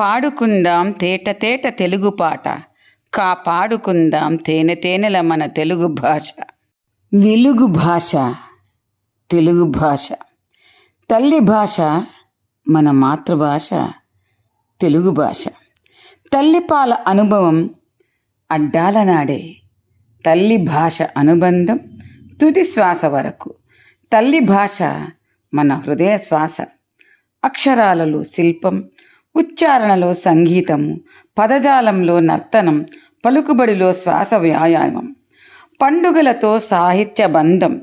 పాడుకుందాం తేట తేట తెలుగు పాట. కా పాడుకుందాం తేనె తేనెల మన తెలుగు భాష. వెలుగు భాష తెలుగు భాష. తల్లి భాష మన మాతృభాష తెలుగు భాష. తల్లిపాల అనుభవం అడ్డాల నాడే. తల్లి భాష అనుబంధం తుది శ్వాస వరకు. తల్లి భాష మన హృదయ శ్వాస. అక్షరాలలో శిల్పం ఉచ్చారణలో సంగీతము పదజాలంలో నర్తనం పలుకుబడిలో శ్వాస వ్యాయామం పండుగలతో సాహిత్య బంధం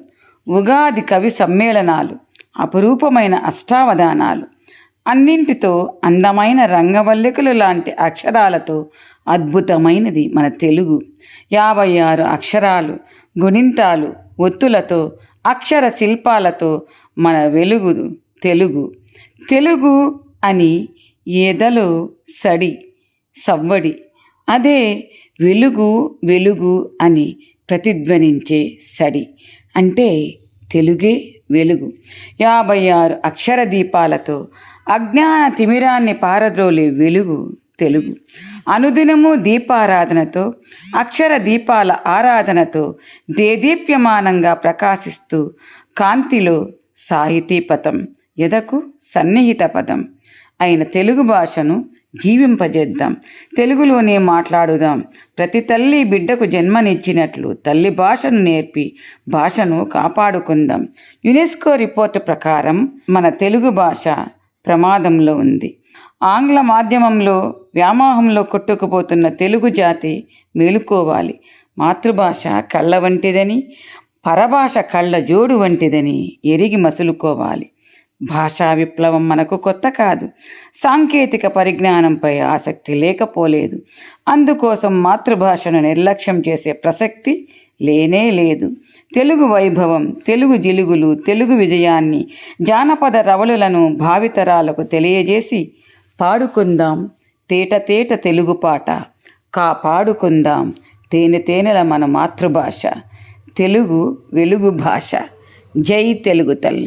ఉగాది కవి సమ్మేళనాలు అపురూపమైన అష్టావధానాలు అన్నింటితో అందమైన రంగవల్లికలు లాంటి అక్షరాలతో అద్భుతమైనది మన తెలుగు. యాభై ఆరు అక్షరాలు గుణింతాలు ఒత్తులతో అక్షర శిల్పాలతో మన వెలుగు తెలుగు. తెలుగు అని ఎదలో సడి సవ్వడి. అదే వెలుగు వెలుగు అని ప్రతిధ్వనించే సడి. అంటే తెలుగే వెలుగు. యాభై ఆరు అక్షర దీపాలతో అజ్ఞాన తిమిరాన్ని పారద్రోలే వెలుగు తెలుగు. అనుదినము దీపారాధనతో అక్షర దీపాల ఆరాధనతో దేదీప్యమానంగా ప్రకాశిస్తూ కాంతిలో సాహితీ పదం ఎదకు సన్నిహిత పదం. అయిన తెలుగు భాషను జీవింపజేద్దాం. తెలుగులోనే మాట్లాడుదాం. ప్రతి తల్లి బిడ్డకు జన్మనిచ్చినట్లు తల్లి భాషను నేర్పి భాషను కాపాడుకుందాం. యునెస్కో రిపోర్టు ప్రకారం మన తెలుగు భాష ప్రమాదంలో ఉంది. ఆంగ్ల మాధ్యమంలో వ్యామోహంలో కొట్టుకుపోతున్న తెలుగు జాతి మేలుకోవాలి. మాతృభాష కళ్ళ వంటిదని పరభాష కళ్ళ జోడు వంటిదని ఎరిగి మసులుకోవాలి. భాషా విప్లవం మనకు కొత్త కాదు. సాంకేతిక పరిజ్ఞానంపై ఆసక్తి లేకపోలేదు. అందుకోసం మాతృభాషను నిర్లక్ష్యం చేసే ప్రసక్తి లేనే లేదు. తెలుగు వైభవం తెలుగు జిలుగులు తెలుగు విజయాన్ని జానపద రవళులను భావితరాలకు తెలియజేసి పాడుకుందాం తేట తేట తెలుగు పాట. కా పాడుకుందాం తేనె తేనెల మన మాతృభాష. తెలుగు వెలుగు భాష. జై తెలుగు తల్లి.